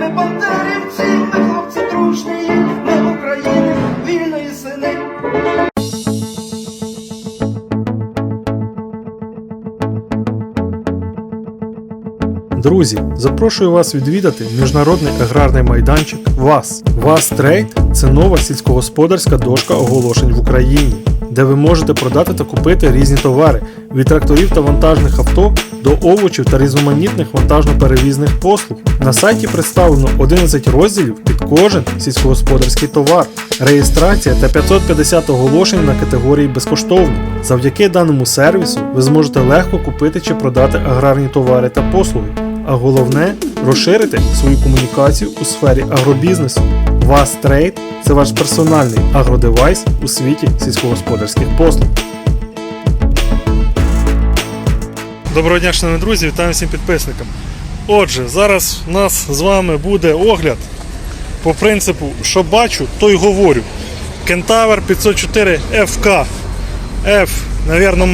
Ми бандерівці, ми хлопці дружні, ми України, вільної сини. Друзі, запрошую вас відвідати міжнародний аграрний майданчик ВАС. ВАС Трейд це нова сільськогосподарська дошка оголошень в Україні, де ви можете продати та купити різні товари від тракторів та вантажних авто до овочів та різноманітних вантажно-перевізних послуг. На сайті представлено 11 розділів під кожен сільськогосподарський товар. Реєстрація та 550 оголошень на категорії безкоштовно. Завдяки даному сервісу ви зможете легко купити чи продати аграрні товари та послуги. А головне розширити свою комунікацію у сфері агробізнесу. Вас Трейд це ваш персональний агродевайс у світі сільськогосподарських послуг. Доброго дня, шановні друзі, вітаю всім підписникам. Отже, зараз у нас з вами буде огляд по принципу, що бачу, то й говорю. Кентавр 504 FK. F, навірно,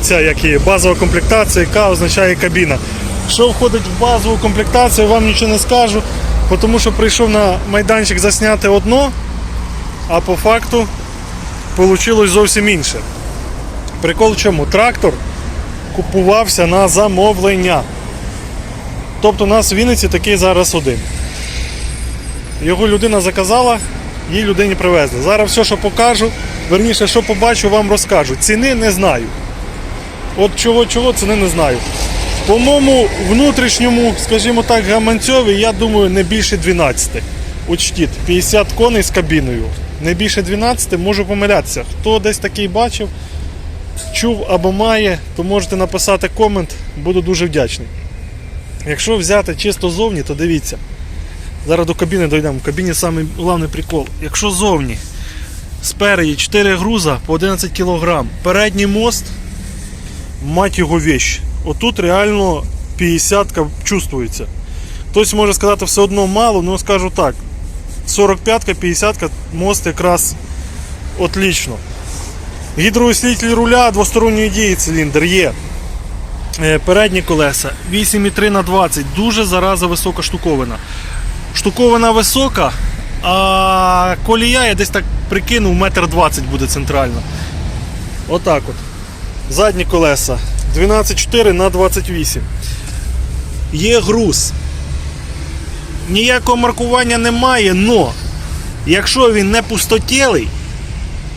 ця як і базова комплектація, яка означає кабіна. Що входить в базову комплектацію, вам нічого не скажу, тому що прийшов на майданчик засняти одно, а по факту вийшло зовсім інше. Прикол в чому? Трактор купувався на замовлення. Тобто у нас в Вінниці такий зараз один. Його людина заказала, їй людині привезли. Зараз все, що покажу, верніше, що побачу, вам розкажу. Ціни не знаю. От чого-чого ціни не знаю. По моєму внутрішньому, скажімо так, гаманцьові, я думаю, не більше 12. Учтіть, 50 коней з кабіною. Не більше 12, можу помилятися. Хто десь такий бачив, чув або має, то можете написати комент, буду дуже вдячний. Якщо взяти чисто зовні, то дивіться. Зараз до кабіни дійдемо. В кабіні самий головний прикол. Якщо зовні спереді 4 груза по 11 кг, передній мост, мать його вещь. Отут реально 50 чувствується. Хтось може сказати все одно мало, але скажу так. 45-ка, 50-ка мост якраз отлично. Гідроусилитель руля двосторонньої дії циліндр є. Е, Передні колеса 8,3 на 20 дуже зараза висока штуковина. Штуковина висока, а колія я десь так прикинув, метр 20 буде центрально. Отак от. Задні колеса 12,4 на 28. Є груз. Ніякого маркування немає, но якщо він не пустотілий,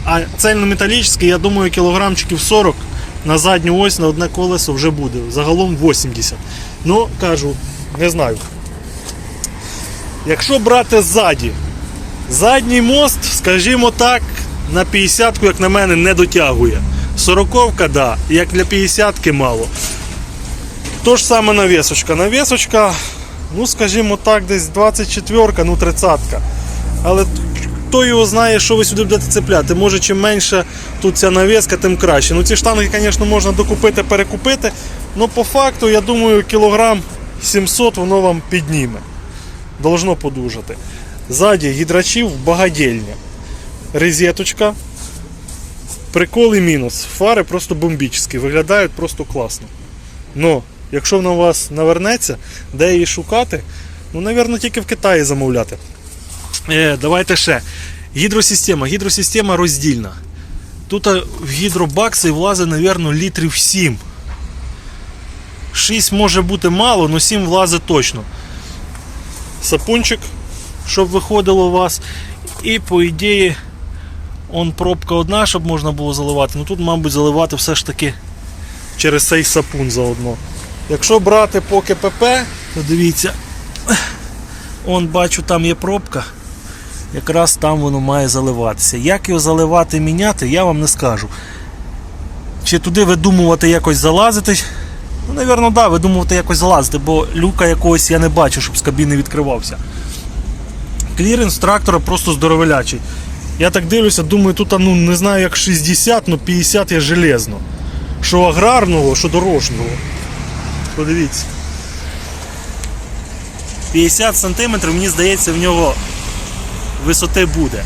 а цельнометалічний, я думаю, кілограмчиків 40 на задню ось на одне колесо вже буде. Загалом 80. Ну, кажу, не знаю. Якщо брати ззаді, задній мост, скажімо так, на 50-ку, як на мене, не дотягує. 40-ка, да, як для 50-ки мало. То ж саме навісочка. Навісочка, ну скажімо так, десь 24-ка, ну 30-ка. Але хто його знає, що ви сюди будете цепляти. Може, чим менше тут ця навіска, тим краще. Ну ці штанги, звісно, можна докупити, перекупити. але по факту, я думаю, кілограм 700 воно вам підніме. Должно подужати. Ззаді гідрачів багадільня. Резеточка. Прикол і мінус. Фари просто бомбічні, виглядають просто класно. Но, якщо вона у вас навернеться, де її шукати, ну, напевно, тільки в Китаї замовляти. Е, давайте ще. Гідросистема. Гідросистема роздільна. Тут е, в гідробакси влазить, напевно, літрів 7. 6 може бути мало, але 7 влазить точно. Сапунчик, щоб виходило у вас. І по ідеї, он пробка одна, щоб можна було заливати. Ну тут, мабуть, заливати все ж таки через цей сапун заодно. Якщо брати по КПП, то дивіться, он бачу, там є пробка. Якраз там воно має заливатися. Як його заливати, міняти, я вам не скажу. Чи туди видумувати якось залазити? Ну, напевно, да, видумувати якось залазити, бо люка якогось я не бачу, щоб з кабіни відкривався. Кліренс трактора просто здоровелячий. Я так дивлюся, думаю, тут ну, не знаю як 60, але 50 є железно. Що аграрного, що дорожнього. Подивіться. 50 см, мені здається, в нього висоти буде.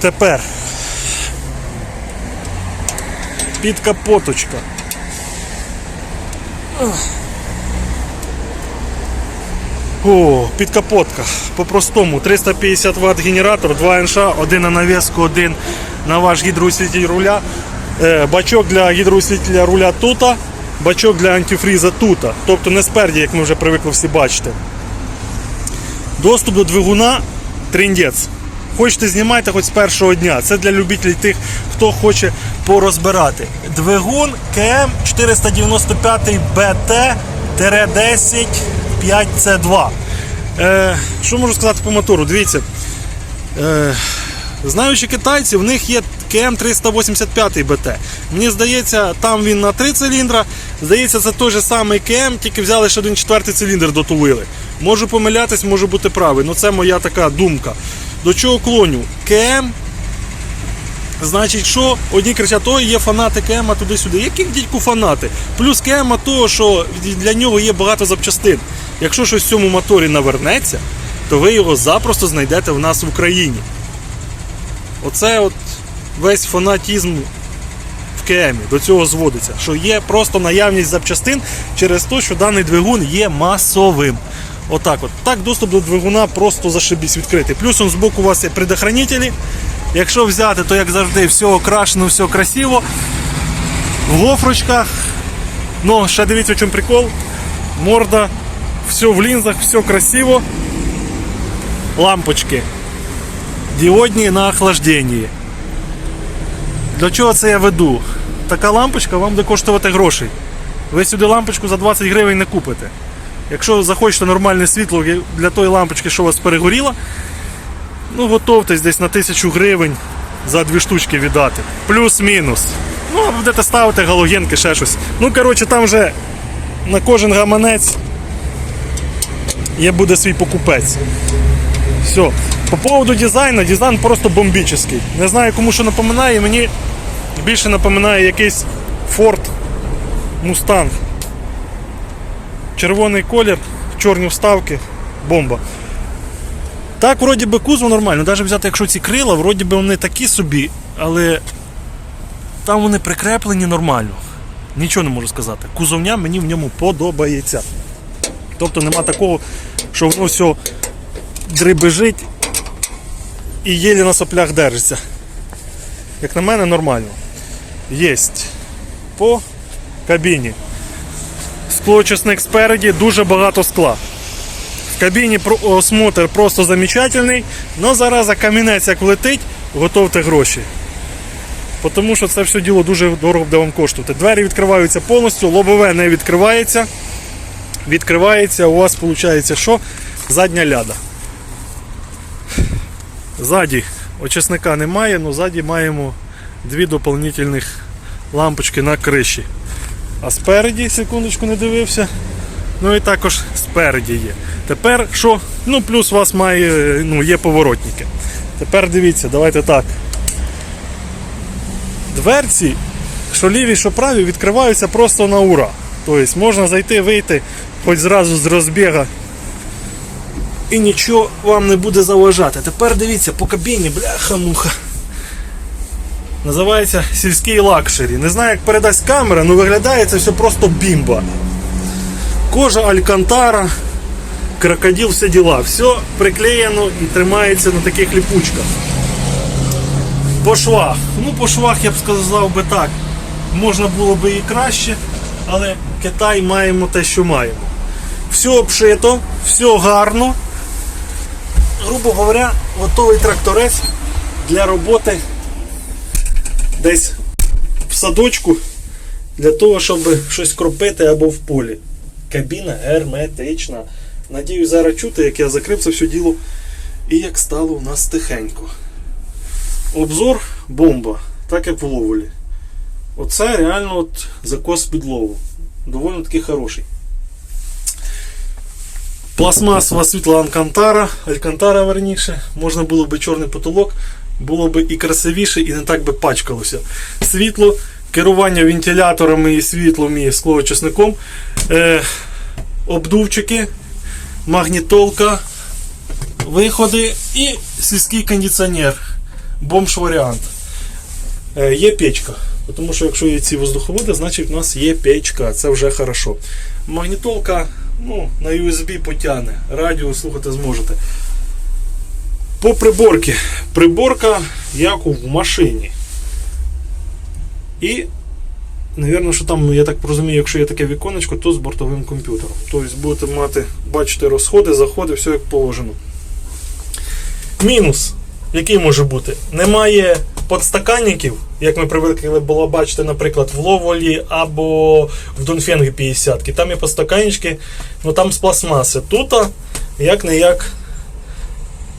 Тепер підкапоточка. О, підкапотка. По-простому 350 Вт генератор, 2 НШ, один на навіску, один на ваш гідроусвітитель руля. Е, бачок для гідроусвітителя руля тут, бачок для антифріза тут. Тобто не спереді, як ми вже привикли всі бачити. Доступ до двигуна триндець. Хочете знімайте хоч з першого дня. Це для любителів тих, хто хоче порозбирати. Двигун КМ 495 БТ-10 5C2. Е, що можу сказати по мотору? Дивіться. Е, знаючи китайців, в них є КМ 385 БТ. Мені здається, там він на 3 циліндра. Здається, це той же самий КМ, тільки взяли ще один четвертий циліндр дотулили. Можу помилятись, можу бути правий. Ну це моя така думка. До чого клоню? КМ. Значить, що одні кричать, ой, є фанати КМ туди-сюди. Які дідьку фанати? Плюс КМ того, що для нього є багато запчастин. Якщо щось в цьому моторі навернеться, то ви його запросто знайдете в нас в Україні. Оце от весь фанатізм в КМі до цього зводиться, що є просто наявність запчастин через те, що даний двигун є масовим. Отак от. Так доступ до двигуна просто зашибісь відкритий. Плюс он збоку у вас є предохранителі. Якщо взяти, то як завжди, все окрашено, все красиво. В гофрочках. Ну, ще дивіться, в чому прикол. Морда, все в лінзах, все красиво. Лампочки. Діодні на охлажденні. Для чого це я веду? Така лампочка вам буде коштувати грошей. Ви сюди лампочку за 20 гривень не купите. Якщо захочете нормальне світло для тої лампочки, що у вас перегоріло, ну готовтесь десь на 1000 гривень за дві штучки віддати. Плюс-мінус. Ну, будете ставити галогенки, ще щось. Ну, коротше, там вже на кожен гаманець є буде свій покупець. Все. По поводу дизайну, дизайн просто бомбічний. Не знаю, кому що напоминає, мені більше напоминає якийсь Ford Mustang. Червоний колір, чорні вставки, бомба. Так, вроді би кузов нормально, навіть взяти, якщо ці крила, вроді би вони такі собі, але там вони прикреплені нормально. Нічого не можу сказати. Кузовня мені в ньому подобається. Тобто нема такого, що воно все дребежить і єлі на соплях держиться. Як на мене, нормально. Єсть. По кабіні. Склоочисник спереді, дуже багато скла. В кабіні осмотр просто замечательний, але зараз камінець як влетить, готовте гроші. Тому що це все діло дуже дорого буде вам коштувати. Двері відкриваються повністю, лобове не відкривається. Відкривається, у вас виходить що? Задня ляда. Ззаді очисника немає, але ззаді маємо дві доповнительних лампочки на криші. А спереді, секундочку, не дивився. Ну і також спереді є. Тепер що? Ну, плюс у вас має, ну, є поворотники. Тепер дивіться, давайте так. Дверці, що ліві, що праві, відкриваються просто на ура. Тобто можна зайти, вийти, хоч зразу з розбіга. І нічого вам не буде заважати. Тепер дивіться, по кабіні, бляха-муха. Називається сільський лакшері. Не знаю, як передасть камера, але виглядає це все просто бімба. Кожа алькантара, крокодил, все діла. Все приклеєно і тримається на таких ліпучках. По швах. Ну, по швах я б сказав би так. Можна було би і краще, але Китай маємо те, що маємо. Все обшито, все гарно. Грубо говоря, готовий тракторець для роботи десь в садочку для того, щоб щось кропити або в полі. Кабіна герметична. Надію, зараз чути, як я закрив це все діло і як стало у нас тихенько. Обзор бомба, так як в ловолі. Оце реально от закос під лову. Доволі таки хороший. Пластмасова світла Алькантара, Алькантара верніше. Можна було би чорний потолок, було б і красивіше, і не так би пачкалося. Світло, керування вентиляторами і світлом і склоочисником, е, обдувчики, магнітолка, виходи і сільський кондиціонер. Бомж варіант. Е, є печка. Тому що якщо є ці воздуховоди, значить у нас є печка. Це вже хорошо. Магнітолка ну, на USB потягне. Радіо слухати зможете. По приборці. Приборка як у машині. І, напевно, що там, я так розумію, якщо є таке віконечко, то з бортовим комп'ютером. Тобто будете мати, бачити розходи, заходи, все як положено. Мінус, який може бути? Немає подстаканників, як ми привикли було бачити, наприклад, в Ловолі або в Донфенгі 50 Там є подстаканнички, ну там з пластмаси. Тут, як не як,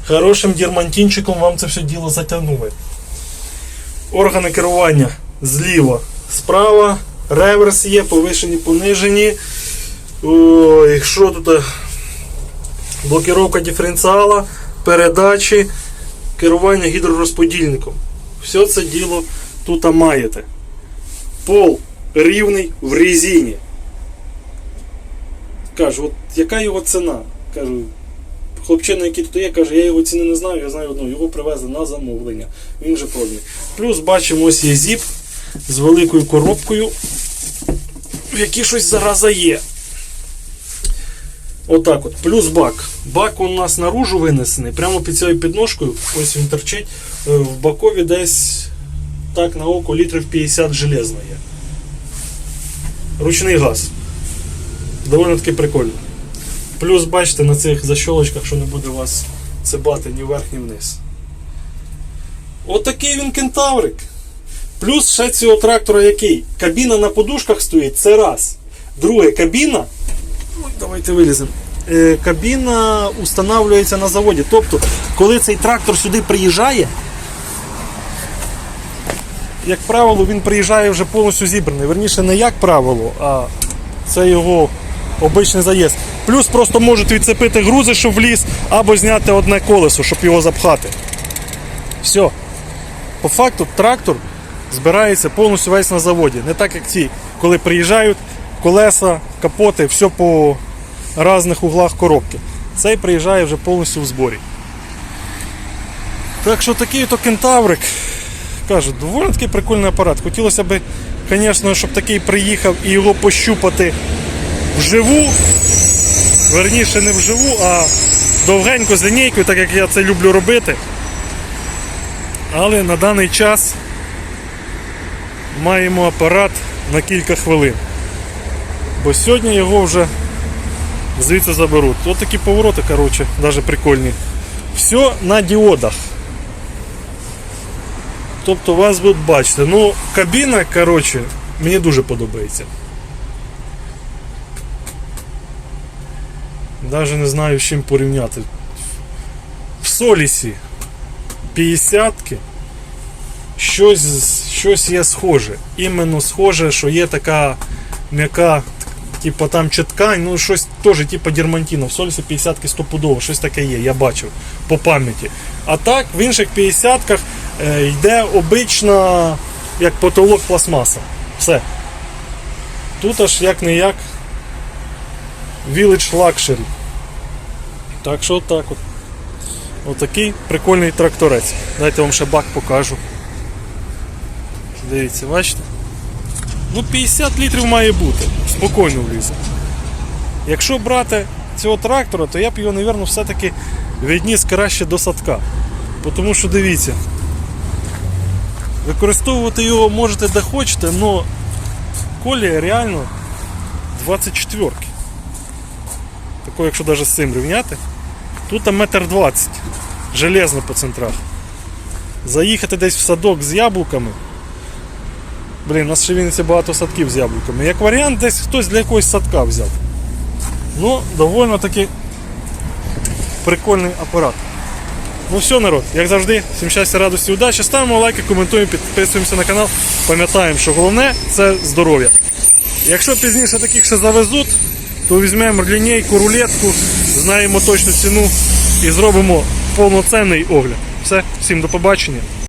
хорошим дірмантинчиком вам це все діло затягнули. Органи керування зліва, справа, реверс є, повишені, понижені. Ой, що тут? Блокировка диференціала, передачі, керування гідророзподільником. Все це діло тут маєте. Пол рівний в резині. Кажу, от яка його ціна? Кажу, хлопчина, який тут є, каже, я його ціни не знаю, я знаю одну, його привезли на замовлення. Він вже проданий. Плюс бачимо, ось є зіп з великою коробкою, в якій щось зараза є. Отак от. Плюс бак. Бак у нас наружу винесений, прямо під цією підножкою, ось він торчить. Е, В бакові десь так на око літрів 50 железно є. Ручний газ. Доволі таки прикольно. Плюс бачите на цих защолочках, що не буде вас цибати ні вверх, ні вниз. Отакий він кентаврик. Плюс ще цього трактора який? Кабіна на подушках стоїть, це раз. Друге, кабіна. Ой, давайте виліземо. Е, кабіна устанавлюється на заводі. Тобто, коли цей трактор сюди приїжджає, як правило, він приїжджає вже повністю зібраний. Верніше, не як правило, а це його обичний заїзд. Плюс просто можуть відцепити грузи, щоб вліз, або зняти одне колесо, щоб його запхати. Все. По факту трактор збирається повністю весь на заводі. Не так, як ці, коли приїжджають, колеса, капоти, все по різних углах коробки. Цей приїжджає вже повністю в зборі. Так що такий то кентаврик. Кажу, доволі такий прикольний апарат. Хотілося б, звісно, щоб такий приїхав і його пощупати вживу. Верніше не вживу, а довгенько з лінійкою, так як я це люблю робити. Але на даний час маємо апарат на кілька хвилин. Бо сьогодні його вже звідси заберуть. Ось такі повороти, коротше, навіть прикольні. Все на діодах. Тобто вас будуть бачити. Ну, кабіна, коротше, мені дуже подобається. Навіть не знаю з чим порівняти. В Солісі 50-ки щось, щось є схоже. Іменно схоже, що є така м'яка, типу там чи ткань, ну щось теж, типу дермантіна. В Солісі 50-ки стопудово, щось таке є, я бачив по пам'яті. А так в інших 50-ках е, йде обична, як потолок пластмаса. Все. Тут аж як не як Village Luxury. Так що так от. Отакий прикольний тракторець. Дайте вам ще бак покажу. Дивіться, бачите? Ну 50 літрів має бути. Спокійно влізе. Якщо брати цього трактора, то я б його, мабуть, все-таки відніс краще до садка. Тому що дивіться. Використовувати його можете де хочете, але колія реально 24 Тако, якщо навіть з цим рівняти, тут метр 20 железно по центрах. Заїхати десь в садок з яблуками. Блін, у нас ще в Вінниці багато садків з яблуками. Як варіант, десь хтось для якогось садка взяв. Ну, доволі таки прикольний апарат. Ну все, народ, як завжди, всім щастя, радості, удачі. Ставимо лайки, коментуємо, підписуємося на канал. Пам'ятаємо, що головне це здоров'я. Якщо пізніше таких ще завезуть, то візьмемо лінійку, рулетку, знаємо точну ціну і зробимо повноцінний огляд. Все, всім до побачення.